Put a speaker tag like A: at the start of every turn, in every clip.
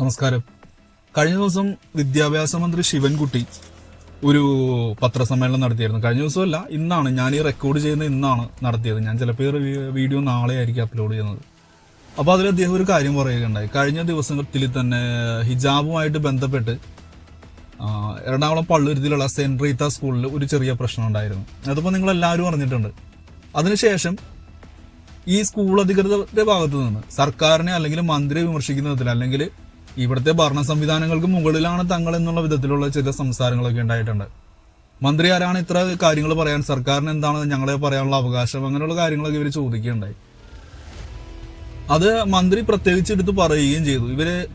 A: നമസ്കാരം. കഴിഞ്ഞ ദിവസം വിദ്യാഭ്യാസ മന്ത്രി ശിവൻകുട്ടി ഒരു പത്രസമ്മേളനം നടത്തിയായിരുന്നു. കഴിഞ്ഞ ദിവസമല്ല ഇന്നാണ്. ഞാൻ ഈ റെക്കോർഡ് ചെയ്യുന്ന ഇന്നാണ് നടത്തിയത്. ഞാൻ ചിലപ്പോൾ ഈ വീഡിയോ നാളെ ആയിരിക്കും അപ്ലോഡ് ചെയ്യുന്നത്. അപ്പോൾ അതിൽ അദ്ദേഹം ഒരു കാര്യം പറയുകയുണ്ടായി. കഴിഞ്ഞ ദിവസത്തിൽ തന്നെ ഹിജാബുമായിട്ട് ബന്ധപ്പെട്ട് എറണാകുളം പള്ളുരുത്തിലുള്ള സെന്റ് റീത്ത സ്കൂളിൽ ഒരു ചെറിയ പ്രശ്നം ഉണ്ടായിരുന്നു. അതിപ്പോൾ നിങ്ങൾ എല്ലാവരും അറിഞ്ഞിട്ടുണ്ട്. അതിനുശേഷം ഈ സ്കൂൾ അധികൃതരുടെ ഭാഗത്തു നിന്ന് സർക്കാരിനെ അല്ലെങ്കിൽ മന്ത്രിയെ വിമർശിക്കുന്ന വിധത്തിൽ അല്ലെങ്കിൽ ഇവിടുത്തെ ഭരണ സംവിധാനങ്ങൾക്ക് മുകളിലാണ് തങ്ങൾ എന്നുള്ള വിധത്തിലുള്ള ചില സംസാരങ്ങളൊക്കെ ഉണ്ടായിട്ടുണ്ട്. മന്ത്രി ആരാണ് ഇത്ര കാര്യങ്ങൾ പറയാൻ? സർക്കാരിന് എന്താണ് ഞങ്ങളെ പറയാനുള്ള അവകാശം? അങ്ങനെയുള്ള കാര്യങ്ങളൊക്കെ ഇവർ ചോദിക്കുകയുണ്ടായി. അത് മന്ത്രി പ്രത്യേകിച്ച് എടുത്ത് പറയുകയും ചെയ്തു. ഇവർ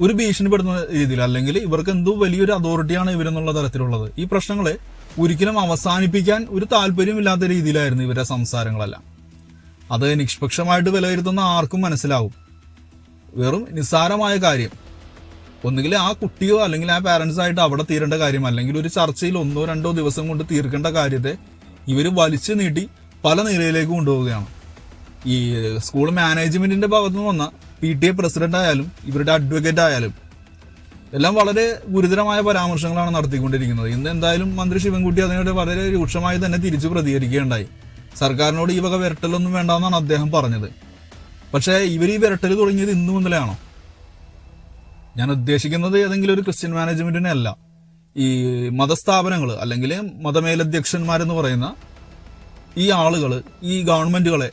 A: ഒരു ഭീഷണിപ്പെടുന്ന രീതിയിൽ അല്ലെങ്കിൽ ഇവർക്ക് എന്തോ വലിയൊരു അതോറിറ്റിയാണ് ഇവരെന്നുള്ള തരത്തിലുള്ളത്. ഈ പ്രശ്നങ്ങളെ ഒരിക്കലും അവസാനിപ്പിക്കാൻ ഒരു താല്പര്യമില്ലാത്ത രീതിയിലായിരുന്നു ഇവരുടെ സംസാരങ്ങളെല്ലാം. അത് നിഷ്പക്ഷമായിട്ട് വിലയിരുത്തുന്ന ആർക്കും മനസ്സിലാവും. വെറും നിസ്സാരമായ കാര്യം. ഒന്നുകിൽ ആ കുട്ടിയോ അല്ലെങ്കിൽ ആ പാരന്റ്സ് ആയിട്ട് അവിടെ തീരേണ്ട കാര്യം അല്ലെങ്കിൽ ഒരു ചർച്ചയിൽ ഒന്നോ രണ്ടോ ദിവസം കൊണ്ട് തീർക്കേണ്ട കാര്യത്തെ ഇവർ വലിച്ചു നീട്ടി പല നിലയിലേക്ക് കൊണ്ടുപോവുകയാണ്. ഈ സ്കൂൾ മാനേജ്മെന്റിന്റെ ഭാഗത്തു നിന്ന് വന്ന പി ടി എ പ്രസിഡന്റ് ആയാലും ഇവരുടെ അഡ്വക്കേറ്റ് ആയാലും എല്ലാം വളരെ ഗുരുതരമായ പരാമർശങ്ങളാണ് നടത്തിക്കൊണ്ടിരിക്കുന്നത്. ഇന്ന് എന്തായാലും മന്ത്രി ശിവൻകുട്ടി അതിനോട് വളരെ രൂക്ഷമായി തന്നെ തിരിച്ചു പ്രതികരിക്കുകയുണ്ടായി. സർക്കാരിനോട് ഈ വക വിരട്ടലൊന്നും വേണ്ടെന്നാണ് അദ്ദേഹം പറഞ്ഞത്. പക്ഷേ ഇവർ ഈ വിരട്ടൽ തുടങ്ങിയത് ഇന്നു മുതലാണോ? ഞാൻ ഉദ്ദേശിക്കുന്നത് ഏതെങ്കിലും ഒരു ക്രിസ്ത്യൻ മാനേജ്മെന്റിനെ അല്ല. ഈ മതസ്ഥാപനങ്ങൾ അല്ലെങ്കിൽ മതമേലധ്യക്ഷന്മാരെന്ന് പറയുന്ന ഈ ആളുകൾ ഈ ഗവൺമെന്റുകളെ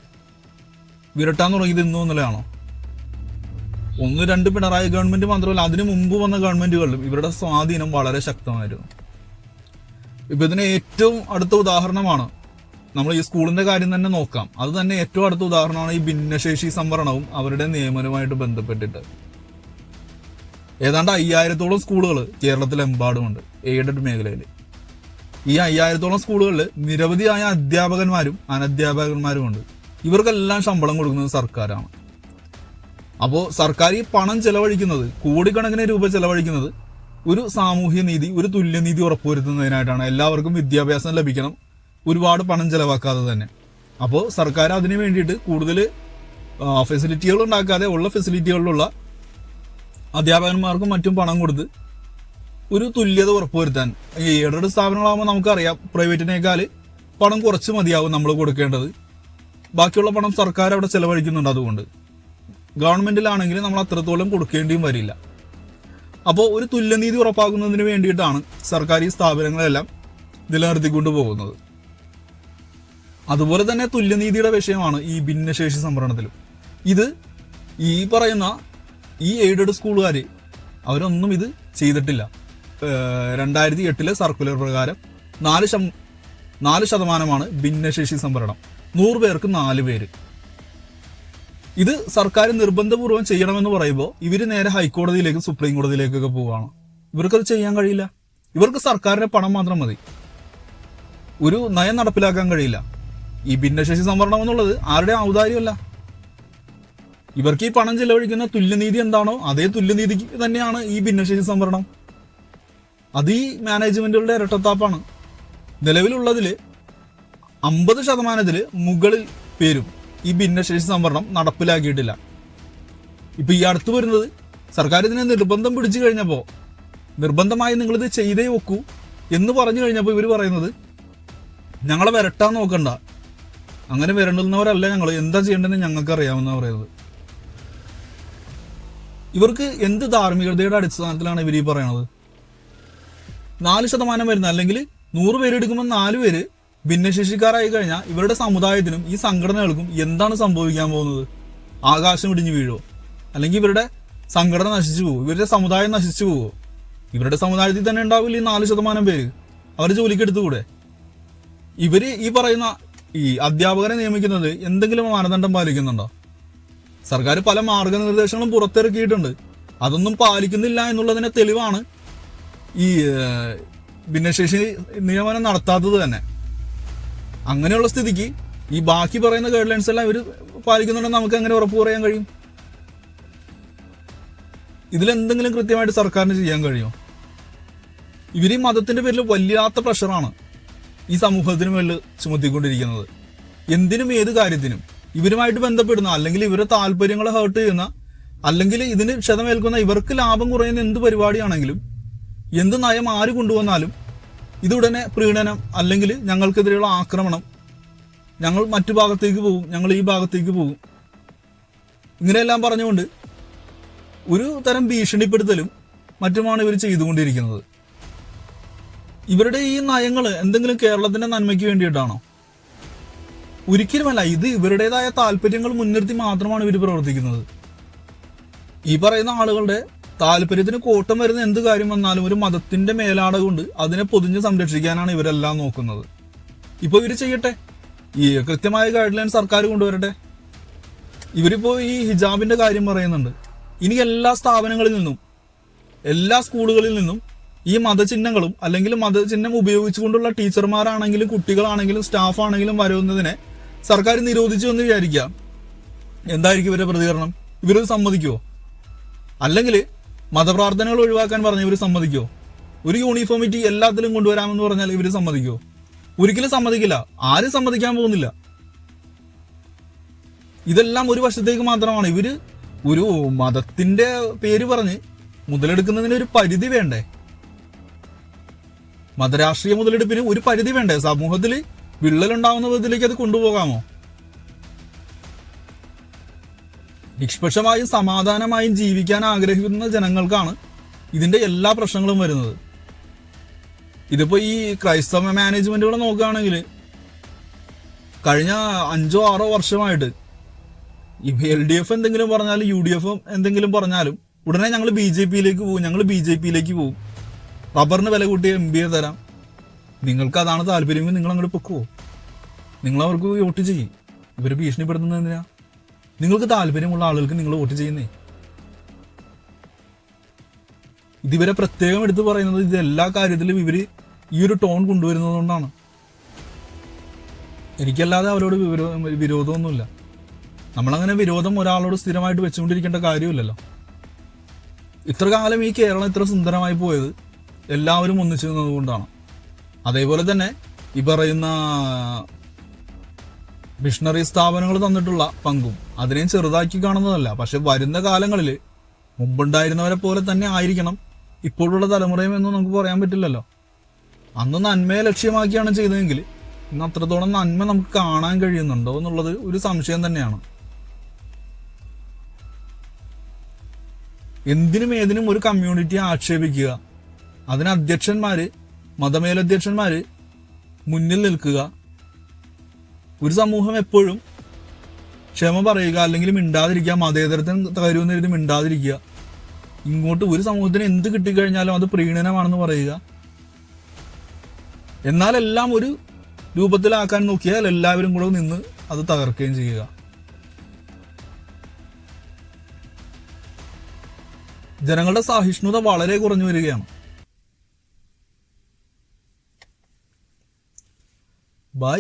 A: വിരട്ടാൻ തുടങ്ങിയത് ഇന്നു മുതലാണോ? ഒന്ന് രണ്ട് പിണറായി ഗവൺമെന്റ് മാത്രമല്ല അതിനു മുമ്പ് വന്ന ഗവൺമെന്റുകളിലും ഇവരുടെ സ്വാധീനം വളരെ ശക്തമായിരുന്നു. ഇപ്പൊ ഇതിന് ഏറ്റവും അടുത്ത ഉദാഹരണമാണ് നമ്മൾ ഈ സ്കൂളിന്റെ കാര്യം തന്നെ നോക്കാം. അത് തന്നെ ഏറ്റവും അടുത്ത ഉദാഹരണമാണ് ഈ ഭിന്നശേഷി സംവരണവും അവരുടെ നിയമനവുമായിട്ട് ബന്ധപ്പെട്ടിട്ട്. ഏതാണ്ട് അയ്യായിരത്തോളം സ്കൂളുകൾ കേരളത്തിലെമ്പാടുമുണ്ട് എയ്ഡഡ് മേഖലയിൽ ഈ അയ്യായിരത്തോളം സ്കൂളുകളിൽ നിരവധിയായ അധ്യാപകന്മാരും അനധ്യാപകന്മാരുമുണ്ട്. ഇവർക്കെല്ലാം ശമ്പളം കൊടുക്കുന്നത് സർക്കാരാണ്. അപ്പോൾ സർക്കാർ ഈ പണം ചെലവഴിക്കുന്നത് കോടിക്കണക്കിന് രൂപ ചെലവഴിക്കുന്നത് ഒരു സാമൂഹ്യ നീതി ഒരു തുല്യനീതി ഉറപ്പുവരുത്തുന്നതിനായിട്ടാണ്. എല്ലാവർക്കും വിദ്യാഭ്യാസം ലഭിക്കണം. ഒരുപാട് പണം ചെലവാക്കാതെ തന്നെ. അപ്പോൾ സർക്കാർ അതിനു വേണ്ടിയിട്ട് കൂടുതൽ ഫെസിലിറ്റികൾ ഉണ്ടാക്കാതെ ഉള്ള ഫെസിലിറ്റികളിലുള്ള അധ്യാപകന്മാർക്കും മറ്റും പണം കൊടുത്ത് ഒരു തുല്യത ഉറപ്പുവരുത്താൻ ഈ എയ്ഡഡ് സ്ഥാപനങ്ങളാകുമ്പോൾ നമുക്കറിയാം പ്രൈവറ്റിനേക്കാൾ പണം കുറച്ച് മതിയാവും നമ്മൾ കൊടുക്കേണ്ടത്. ബാക്കിയുള്ള പണം സർക്കാർ അവിടെ ചെലവഴിക്കുന്നുണ്ട് അതുകൊണ്ട്. ഗവൺമെന്റിലാണെങ്കിൽ നമ്മൾ അത്രത്തോളം കൊടുക്കേണ്ടിയും വരില്ല. അപ്പോൾ ഒരു തുല്യനീതി ഉറപ്പാക്കുന്നതിന് വേണ്ടിയിട്ടാണ് സർക്കാർ ഈ സ്ഥാപനങ്ങളെല്ലാം നിലനിർത്തിക്കൊണ്ട് പോകുന്നത്. അതുപോലെ തന്നെ തുല്യനീതിയുടെ വിഷയമാണ് ഈ ഭിന്നശേഷി സംവരണത്തിലും. ഇത് ഈ പറയുന്ന ഈ എയ്ഡഡ് സ്കൂളുകാർ അവരൊന്നും ഇത് ചെയ്തിട്ടില്ല. രണ്ടായിരത്തി എട്ടിലെ സർക്കുലർ പ്രകാരം നാല് ശം നാല് ശതമാനമാണ് ഭിന്നശേഷി സംവരണം. നൂറ് പേർക്ക് നാല് പേര്. ഇത് സർക്കാർ നിർബന്ധപൂർവം ചെയ്യണമെന്ന് പറയുമ്പോൾ ഇവർ നേരെ ഹൈക്കോടതിയിലേക്കും സുപ്രീം കോടതിയിലേക്കൊക്കെ പോവുകയാണ്. ഇവർക്കത് ചെയ്യാൻ കഴിയില്ല. ഇവർക്ക് സർക്കാരിന്റെ പണം മാത്രം മതി. ഒരു നയം നടപ്പിലാക്കാൻ കഴിയില്ല. ഈ ഭിന്നശേഷി സംവരണം എന്നുള്ളത് ആരുടെ ഔദാര്യമല്ല. ഇവർക്ക് ഈ പണം ചെലവഴിക്കുന്ന തുല്യനീതി എന്താണോ അതേ തുല്യനീതി തന്നെയാണ് ഈ ഭിന്നശേഷി സംവരണം. അത് ഈ മാനേജ്മെന്റുകളുടെ ഇരട്ടത്താപ്പാണ്. നിലവിലുള്ളതിൽ അമ്പത് ശതമാനത്തിൽ മുകളിൽ പേരും ഈ ഭിന്നശേഷി സംവരണം നടപ്പിലാക്കിയിട്ടില്ല. ഇപ്പൊ ഈ അടുത്ത് വരുന്നത് സർക്കാർ ഇതിനെ നിർബന്ധം പിടിച്ചു കഴിഞ്ഞപ്പോൾ നിർബന്ധമായി നിങ്ങളിത് ചെയ്തേ വെക്കൂ എന്ന് പറഞ്ഞു കഴിഞ്ഞപ്പോൾ ഇവർ പറയുന്നത് ഞങ്ങളെ വരട്ടാൻ നോക്കണ്ട. അങ്ങനെ വരണ്ടുന്നവരല്ല ഞങ്ങൾ എന്താ ചെയ്യേണ്ടതെന്ന് ഞങ്ങൾക്ക് അറിയാമെന്ന് പറയുന്നത്. ഇവർക്ക് എന്ത് ധാർമ്മികതയുടെ അടിസ്ഥാനത്തിലാണ് ഇവർ ഈ പറയണത്? നാല് ശതമാനം വരുന്ന അല്ലെങ്കിൽ നൂറ് പേര് എടുക്കുമ്പോൾ നാല് പേര് ഭിന്നശേഷിക്കാരായി കഴിഞ്ഞാൽ ഇവരുടെ സമുദായത്തിനും ഈ സംഘടനകൾക്കും എന്താണ് സംഭവിക്കാൻ പോകുന്നത്? ആകാശം ഇടിഞ്ഞു വീഴോ അല്ലെങ്കിൽ ഇവരുടെ സംഘടന നശിച്ചു പോകുമോ ഇവരുടെ സമുദായം നശിച്ചു പോകുമോ ഇവരുടെ സമുദായത്തിൽ തന്നെ ഉണ്ടാവില്ല ഈ നാല് ശതമാനം പേര്? അവർ ജോലിക്ക് എടുത്തുകൂടെ ഇവർ ഈ പറയുന്ന ഈ അധ്യാപകരെ നിയമിക്കുന്നത് എന്തെങ്കിലും മാനദണ്ഡം പാലിക്കുന്നുണ്ടോ? സർക്കാർ പല മാർഗനിർദ്ദേശങ്ങളും പുറത്തിറക്കിയിട്ടുണ്ട്. അതൊന്നും പാലിക്കുന്നില്ല എന്നുള്ളതിന്റെ തെളിവാണ് ഈ ഭിന്നശേഷി നിയമനം നടത്താത്തത് തന്നെ. അങ്ങനെയുള്ള സ്ഥിതിക്ക് ഈ ബാക്കി പറയുന്ന ഗൈഡ് ലൈൻസ് എല്ലാം ഇവർ പാലിക്കുന്നുണ്ടെന്ന് നമുക്ക് എങ്ങനെ ഉറപ്പ് പറയാൻ കഴിയും? ഇതിലെന്തെങ്കിലും കൃത്യമായിട്ട് സർക്കാരിന് ചെയ്യാൻ കഴിയുമോ? ഇവർ ഈ മതത്തിന്റെ പേരിൽ വല്ലാത്ത പ്രഷറാണ് ഈ സമൂഹത്തിന് മേളിൽ ചുമത്തിക്കൊണ്ടിരിക്കുന്നത്. എന്തിനും ഏത് കാര്യത്തിനും ഇവരുമായിട്ട് ബന്ധപ്പെടുന്ന അല്ലെങ്കിൽ ഇവരെ താല്പര്യങ്ങളെ ഹേർട്ട് ചെയ്യുന്ന അല്ലെങ്കിൽ ഇതിന് ക്ഷതമേൽക്കുന്ന ഇവർക്ക് ലാഭം കുറയുന്ന എന്ത് പരിപാടിയാണെങ്കിലും എന്ത് നയം ആര് കൊണ്ടുവന്നാലും ഇതുടനെ പ്രീണനം അല്ലെങ്കിൽ ഞങ്ങൾക്കെതിരെയുള്ള ആക്രമണം ഞങ്ങൾ മറ്റു ഭാഗത്തേക്ക് പോകും ഞങ്ങൾ ഈ ഭാഗത്തേക്ക് പോകും. ഇങ്ങനെയെല്ലാം പറഞ്ഞുകൊണ്ട് ഒരു തരം ഭീഷണിപ്പെടുത്തലും മറ്റുമാണ് ഇവർ ചെയ്തുകൊണ്ടിരിക്കുന്നത്. ഇവരുടെ ഈ നയങ്ങൾ എന്തെങ്കിലും കേരളത്തിന്റെ നന്മയ്ക്ക് വേണ്ടിയിട്ടാണോ? ഒരിക്കലുമല്ല ഇത് ഇവരുടേതായ താല്പര്യങ്ങൾ മുൻനിർത്തി മാത്രമാണ് ഇവർ പ്രവർത്തിക്കുന്നത്. ഈ പറയുന്ന ആളുകളുടെ താല്പര്യത്തിന് കോട്ടം വരുന്ന എന്ത് കാര്യം വന്നാലും ഒരു മതത്തിന്റെ മേലാട കൊണ്ട് അതിനെ പൊതിഞ്ഞ് സംരക്ഷിക്കാനാണ് ഇവരെല്ലാം നോക്കുന്നത്. ഇപ്പൊ ഇവർ ചെയ്യട്ടെ? ഈ കൃത്യമായ ഗൈഡ് ലൈൻ സർക്കാർ കൊണ്ടുവരട്ടെ? ഇവരിപ്പോ ഈ ഹിജാബിന്റെ കാര്യം പറയുന്നുണ്ട്. ഇനി എല്ലാ സ്ഥാപനങ്ങളിൽ നിന്നും എല്ലാ സ്കൂളുകളിൽ നിന്നും ഈ മതചിഹ്നങ്ങളും അല്ലെങ്കിൽ മതചിഹ്നം ഉപയോഗിച്ചുകൊണ്ടുള്ള ടീച്ചർമാരാണെങ്കിലും കുട്ടികളാണെങ്കിലും സ്റ്റാഫ് ആണെങ്കിലും വരുന്നതിനെ സർക്കാർ നിരോധിച്ചു എന്ന് വിചാരിക്കുക. എന്തായിരിക്കും ഇവരുടെ പ്രതികരണം? ഇവരത് സമ്മതിക്കുമോ അല്ലെങ്കിൽ മതപ്രാർത്ഥനകൾ ഒഴിവാക്കാൻ പറഞ്ഞ ഇവർ സമ്മതിക്കുമോ ഒരു യൂണിഫോമിറ്റി എല്ലാത്തിലും കൊണ്ടുവരാമെന്ന് പറഞ്ഞാൽ ഇവർ സമ്മതിക്കുമോ ഒരിക്കലും സമ്മതിക്കില്ല. ആരും സമ്മതിക്കാൻ പോകുന്നില്ല. ഇതെല്ലാം ഒരു വശത്തേക്ക് മാത്രമാണ്. ഇവർ ഒരു മതത്തിന്റെ പേര് പറഞ്ഞ് മുതലെടുക്കുന്നതിന് ഒരു പരിധി വേണ്ടേ? മതരാഷ്ട്രീയ മുതലെടുപ്പിന് ഒരു പരിധി വേണ്ടേ? സമൂഹത്തിൽ വിള്ളലുണ്ടാവുന്ന വിധത്തിലേക്ക് അത് കൊണ്ടുപോകാമോ? നിഷ്പക്ഷമായും സമാധാനമായും ജീവിക്കാൻ ആഗ്രഹിക്കുന്ന ജനങ്ങൾക്കാണ് ഇതിന്റെ എല്ലാ പ്രശ്നങ്ങളും വരുന്നത്. ഇതിപ്പോ ഈ ക്രൈസ്തവ മാനേജ്മെന്റുകളെ നോക്കുകയാണെങ്കിൽ കഴിഞ്ഞ അഞ്ചോ ആറോ വർഷമായിട്ട് ഈ എൽ ഡി എഫ് എന്തെങ്കിലും പറഞ്ഞാലും യു ഡി എഫ് എന്തെങ്കിലും പറഞ്ഞാലും ഉടനെ ഞങ്ങൾ ബി ജെ പിയിലേക്ക് പോകും ഞങ്ങൾ ബി ജെ പിയിലേക്ക് പോകും റബ്ബറിന് വില കൂട്ടിയ എം ബി എ തരാം. നിങ്ങൾക്ക് അതാണ് താല്പര്യമെങ്കിൽ നിങ്ങൾ അങ്ങോട്ട് പൊക്കുവോ? നിങ്ങൾ അവർക്ക് വോട്ട് ചെയ്യും. ഇവർ ഭീഷണിപ്പെടുത്തുന്നത് എന്തിനാ? നിങ്ങൾക്ക് താല്പര്യമുള്ള ആളുകൾക്ക് നിങ്ങൾ വോട്ട് ചെയ്യുന്നേ. ഇതിവരെ പ്രത്യേകം എടുത്തു പറയുന്നത് ഇത് എല്ലാ കാര്യത്തിലും ഇവർ ഈ ഒരു ടോൺ കൊണ്ടുവരുന്നത് കൊണ്ടാണ്. എനിക്കല്ലാതെ അവരോട് വിരോ വിരോധമൊന്നുമില്ല. നമ്മളങ്ങനെ വിരോധം ഒരാളോട് സ്ഥിരമായിട്ട് വെച്ചുകൊണ്ടിരിക്കേണ്ട കാര്യമില്ലല്ലോ. ഇത്ര കാലം ഈ കേരളം ഇത്ര സുന്ദരമായി പോയത് എല്ലാവരും ഒന്നിച്ചു നിന്നതുകൊണ്ടാണ് അതേപോലെ തന്നെ ഈ പറയുന്ന മിഷണറി സ്ഥാപനങ്ങൾ തന്നിട്ടുള്ള പങ്കും അതിനെയും ചെറുതാക്കി കാണുന്നതല്ല. പക്ഷെ വരുന്ന കാലങ്ങളിൽ മുമ്പുണ്ടായിരുന്നവരെ പോലെ തന്നെ ആയിരിക്കണം ഇപ്പോഴുള്ള തലമുറയും എന്ന് നമുക്ക് പറയാൻ പറ്റില്ലല്ലോ. അന്ന് നന്മയെ ലക്ഷ്യമാക്കിയാണ് ചെയ്തതെങ്കിൽ ഇന്ന് അത്രത്തോളം നന്മ നമുക്ക് കാണാൻ കഴിയുന്നുണ്ടോ എന്നുള്ളത് ഒരു സംശയം തന്നെയാണ്. എന്തിനും ഏതിനും ഒരു കമ്മ്യൂണിറ്റിയെ ആക്ഷേപിക്കുക അതിന് അധ്യക്ഷന്മാര് മതമേലധ്യക്ഷന്മാര് മുന്നിൽ നിൽക്കുക. ഒരു സമൂഹം എപ്പോഴും ക്ഷമ പറയുക അല്ലെങ്കിൽ മിണ്ടാതിരിക്കുക മതേതരത്തിന് തകരുമെന്ന് എഴുതി മിണ്ടാതിരിക്കുക. ഇങ്ങോട്ട് ഒരു സമൂഹത്തിന് എന്ത് കിട്ടിക്കഴിഞ്ഞാലും അത് പ്രീണനമാണെന്ന് പറയുക. എന്നാൽ എല്ലാം ഒരു രൂപത്തിലാക്കാൻ നോക്കിയാൽ എല്ലാവരും കൂടെ നിന്ന് അത് തകർക്കുകയും ചെയ്യുക. ജനങ്ങളുടെ സഹിഷ്ണുത വളരെ കുറഞ്ഞു വരികയാണ്. ബൈ